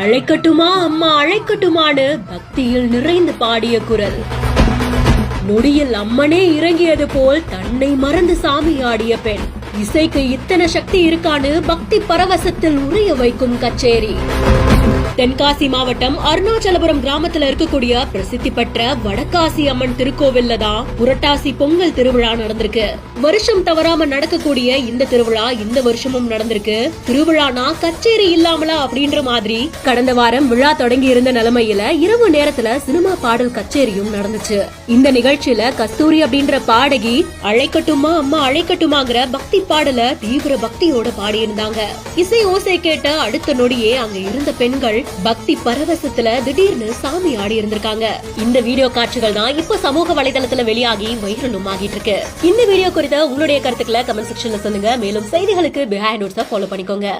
அழைக்கட்டுமா அம்மா அழைக்கட்டுமான்னு பக்தியில் நிறைந்து பாடிய குரல். நொடியில் அம்மனே இறங்கியது போல் தன்னை மறந்து சாமி ஆடிய பெண். இசைக்கு இத்தனை சக்தி இருக்கான்னு பக்தி பரவசத்தில் உறைய வைக்கும் கச்சேரி. தென்காசி மாவட்டம் அருணாச்சலபுரம் கிராமத்துல இருக்கக்கூடிய பிரசித்தி பெற்ற வடக்காசி அம்மன் திருக்கோவில்ல தான் புரட்டாசி பொங்கல் திருவிழா நடந்திருக்கு. வருஷம் தவறாம நடக்கக்கூடிய இந்த திருவிழா இந்த வருஷமும் நடந்திருக்கு. திருவிழானா கச்சேரி இல்லாமலா அப்படின்ற மாதிரி கடந்த வாரம் விழா தொடங்கி இருந்த நிலைமையில இரவு நேரத்துல சினிமா பாடல் கச்சேரியும் நடந்துச்சு. இந்த நிகழ்ச்சியில கஸ்தூரி அப்படின்ற பாடகி அழைக்கட்டுமா அம்மா அழைக்கட்டுமாங்கிற பக்தி பாடல தீவிர பக்தியோட பாடியிருந்தாங்க. இசை ஓசை கேட்ட அடுத்த நொடியே அங்க இருந்த பெண்கள் பக்தி பரவசத்துல திடீர்னு சாமி ஆடி இருந்திருக்காங்க. இந்த வீடியோ காட்சிகள் தான் இப்போ சமூக வலைதளத்துல வெளியாகி வைரலும் ஆகிட்டு இருக்கு. இந்த வீடியோ குறித்த உங்களுடைய கருத்துக்களை கமெண்ட் செக்ஷன்ல சொல்லுங்க. மேலும் செய்திகளுக்கு பிஹைண்ட் நோட்ஸை ஃபாலோ பண்ணிக்கோங்க.